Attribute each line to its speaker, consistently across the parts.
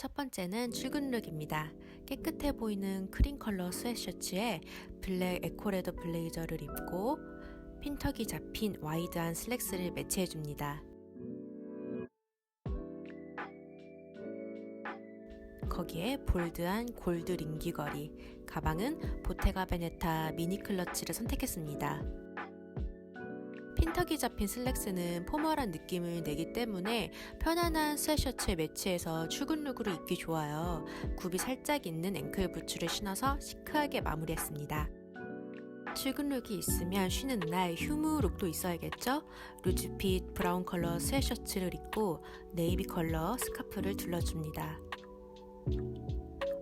Speaker 1: 첫 번째는 출근 룩입니다. 깨끗해 보이는 크림 컬러 스웨셔츠에 블랙 에코레더 블레이저를 입고 핀턱이 잡힌 와이드한 슬랙스를 매치해줍니다. 거기에 볼드한 골드 링 귀걸이, 가방은 보테가 베네타 미니 클러치를 선택했습니다. 핀턱이 잡힌 슬랙스는 포멀한 느낌을 내기 때문에 편안한 스웨셔츠에 매치해서 출근 룩으로 입기 좋아요. 굽이 살짝 있는 앵클 부츠를 신어서 시크하게 마무리했습니다. 출근 룩이 있으면 쉬는 날 휴무 룩도 있어야겠죠? 루즈핏 브라운 컬러 스웨셔츠를 입고 네이비 컬러 스카프를 둘러줍니다.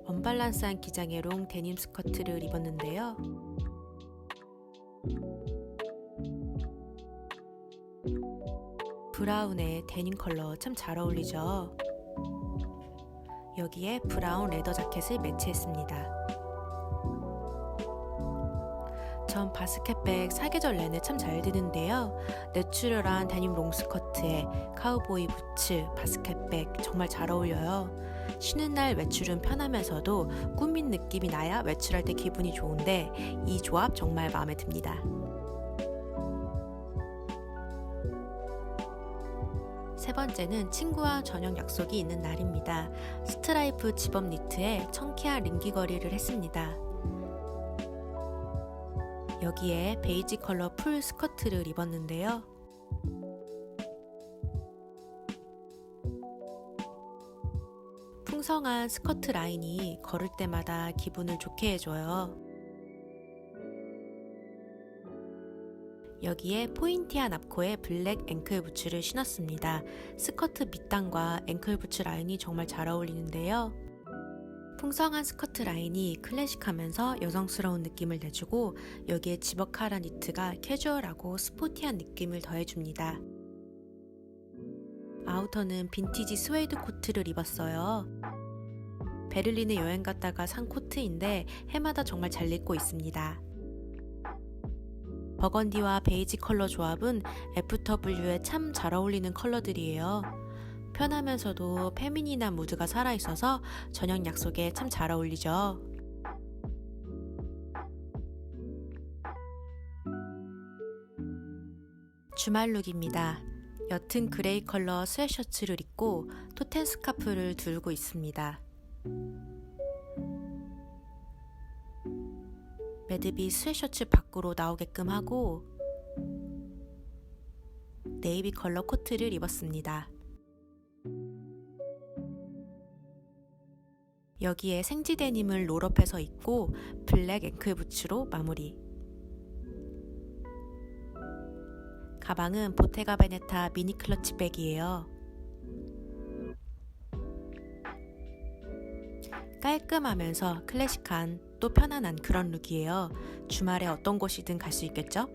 Speaker 1: 언밸런스한 기장의 롱 데님 스커트를 입었는데요. 브라운의 데님 컬러 참 잘 어울리죠? 여기에 브라운 레더 자켓을 매치했습니다. 전 바스켓백 사계절 내내 참 잘 드는데요. 내추럴한 데님 롱스커트에 카우보이 부츠, 바스켓백 정말 잘 어울려요. 쉬는 날 외출은 편하면서도 꾸민 느낌이 나야 외출할 때 기분이 좋은데 이 조합 정말 마음에 듭니다. 세 번째는 친구와 저녁 약속이 있는 날입니다. 스트라이프 집업 니트에 청키한 링귀걸이를 했습니다. 여기에 베이지 컬러 풀 스커트를 입었는데요. 풍성한 스커트 라인이 걸을 때마다 기분을 좋게 해줘요. 여기에 포인티한 앞코에 블랙 앵클 부츠를 신었습니다. 스커트 밑단과 앵클 부츠 라인이 정말 잘 어울리는데요. 풍성한 스커트 라인이 클래식하면서 여성스러운 느낌을 내주고 여기에 지버카라 니트가 캐주얼하고 스포티한 느낌을 더해줍니다. 아우터는 빈티지 스웨이드 코트를 입었어요. 베를린에 여행 갔다가 산 코트인데 해마다 정말 잘 입고 있습니다. 버건디와 베이지 컬러 조합은 FW에 참 잘 어울리는 컬러들이에요. 편하면서도 페미닌한 무드가 살아있어서 저녁 약속에 참 잘 어울리죠. 주말 룩입니다. 옅은 그레이 컬러 스웨셔츠를 입고 토텐 스카프를 들고 있습니다. 매듭이 스웨셔츠 밖으로 나오게끔 하고 네이비 컬러 코트를 입었습니다. 여기에 생지 데님을 롤업해서 입고 블랙 앵클 부츠로 마무리. 가방은 보테가 베네타 미니 클러치 백이에요. 깔끔하면서 클래식한 또 편안한 그런 룩이에요. 주말에 어떤 곳이든 갈 수 있겠죠?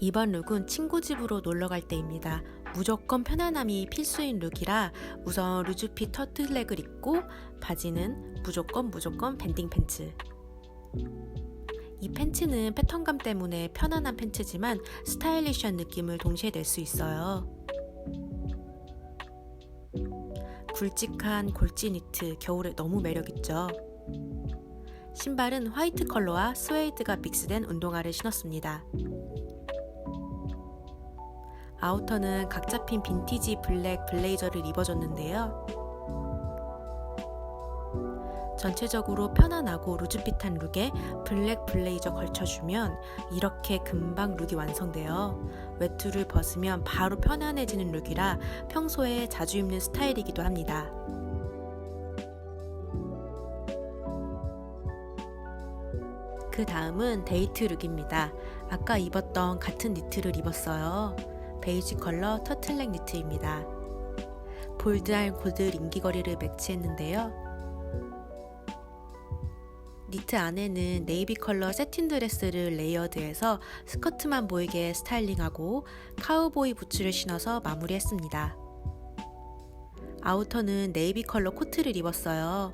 Speaker 1: 이번 룩은 친구 집으로 놀러 갈 때입니다. 무조건 편안함이 필수인 룩이라 우선 루즈핏 터틀넥을 입고 바지는 무조건 무조건 밴딩 팬츠. 이 팬츠는 패턴감 때문에 편안한 팬츠지만 스타일리시한 느낌을 동시에 낼 수 있어요. 굵직한 골지 니트 겨울에 너무 매력있죠. 신발은 화이트 컬러와 스웨이드가 믹스된 운동화를 신었습니다. 아우터는 각 잡힌 빈티지 블랙 블레이저를 입어줬는데요. 전체적으로 편안하고 루즈핏한 룩에 블랙 블레이저 걸쳐주면 이렇게 금방 룩이 완성돼요. 외투를 벗으면 바로 편안해지는 룩이라 평소에 자주 입는 스타일이기도 합니다. 그 다음은 데이트 룩입니다. 아까 입었던 같은 니트를 입었어요. 베이지 컬러 터틀넥 니트입니다. 볼드한 골드 링기거리를 매치했는데요. 니트 안에는 네이비 컬러 세틴 드레스를 레이어드해서 스커트만 보이게 스타일링하고 카우보이 부츠를 신어서 마무리했습니다. 아우터는 네이비 컬러 코트를 입었어요.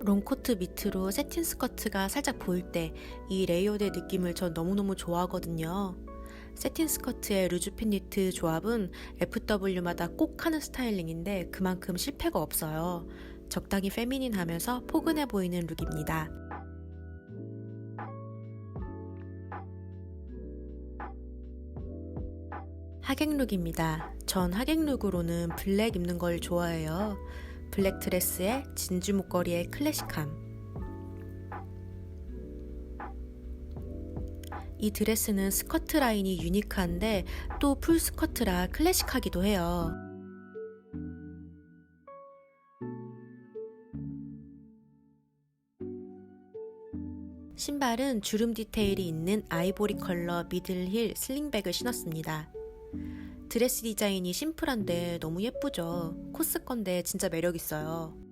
Speaker 1: 롱코트 밑으로 세틴 스커트가 살짝 보일 때 이 레이어드의 느낌을 전 너무너무 좋아하거든요. 세틴 스커트의 루즈핏 니트 조합은 FW마다 꼭 하는 스타일링인데 그만큼 실패가 없어요. 적당히 페미닌하면서 포근해 보이는 룩입니다. 하객 룩입니다. 전 하객 룩으로는 블랙 입는 걸 좋아해요. 블랙 드레스에 진주 목걸이의 클래식함. 이 드레스는 스커트 라인이 유니크한데 또 풀 스커트라 클래식하기도 해요. 신발은 주름 디테일이 있는 아이보리 컬러 미들힐 슬링백을 신었습니다. 드레스 디자인이 심플한데 너무 예쁘죠. 코스 건데 진짜 매력 있어요.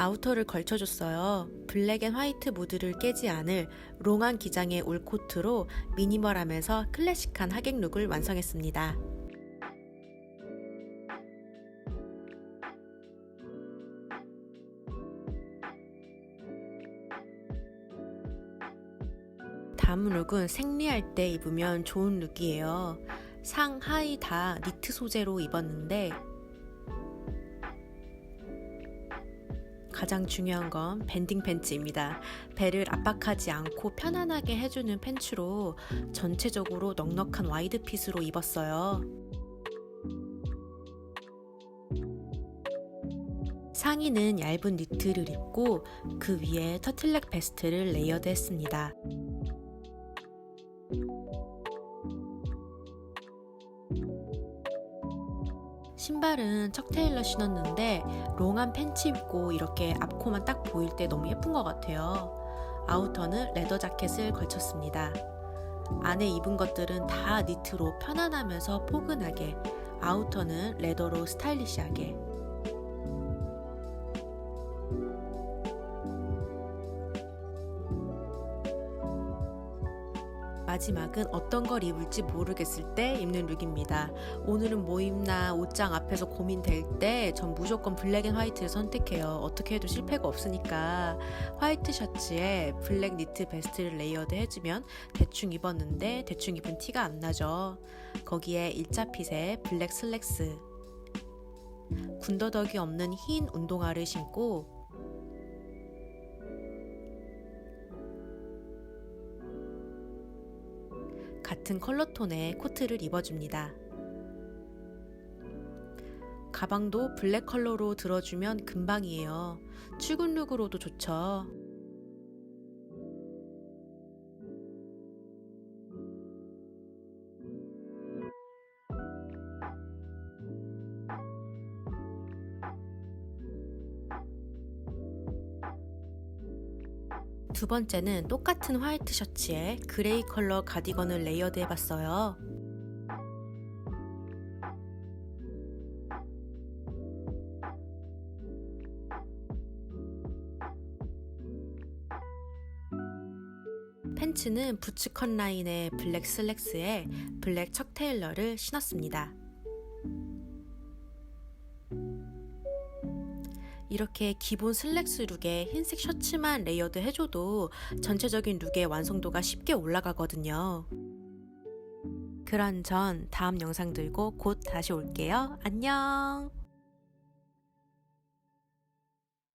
Speaker 1: 아우터를 걸쳐줬어요. 블랙 앤 화이트 무드를 깨지 않을 롱한 기장의 울코트로 미니멀하면서 클래식한 하객 룩을 완성했습니다. 다음 룩은 생리할 때 입으면 좋은 룩이에요. 상, 하의 다 니트 소재로 입었는데 가장 중요한 건 밴딩 팬츠입니다. 배를 압박하지 않고 편안하게 해주는 팬츠로 전체적으로 넉넉한 와이드 핏으로 입었어요. 상의는 얇은 니트를 입고 그 위에 터틀넥 베스트를 레이어드 했습니다. 신발은 척 테일러 신었는데 롱한 팬츠 입고 이렇게 앞코만 딱 보일 때 너무 예쁜 것 같아요. 아우터는 레더 자켓을 걸쳤습니다. 안에 입은 것들은 다 니트로 편안하면서 포근하게, 아우터는 레더로 스타일리시하게. 마지막은 어떤 걸 입을지 모르겠을 때 입는 룩입니다. 오늘은 뭐 입나 옷장 앞에서 고민될 때 전 무조건 블랙 앤 화이트를 선택해요. 어떻게 해도 실패가 없으니까 화이트 셔츠에 블랙 니트 베스트를 레이어드 해주면 대충 입었는데 대충 입은 티가 안 나죠. 거기에 일자 핏에 블랙 슬랙스 군더더기 없는 흰 운동화를 신고 같은 컬러톤의 코트를 입어줍니다. 가방도 블랙 컬러로 들어주면 금방이에요. 출근 룩으로도 좋죠. 두 번째는 똑같은 화이트 셔츠에 그레이 컬러 가디건을 레이어드 해봤어요. 팬츠는 부츠 컷 라인의 블랙 슬랙스에 블랙 척 테일러를 신었습니다. 이렇게 기본 슬랙스 룩에 흰색 셔츠만 레이어드 해줘도 전체적인 룩의 완성도가 쉽게 올라가거든요. 그런 전 다음 영상 들고 곧 다시 올게요. 안녕!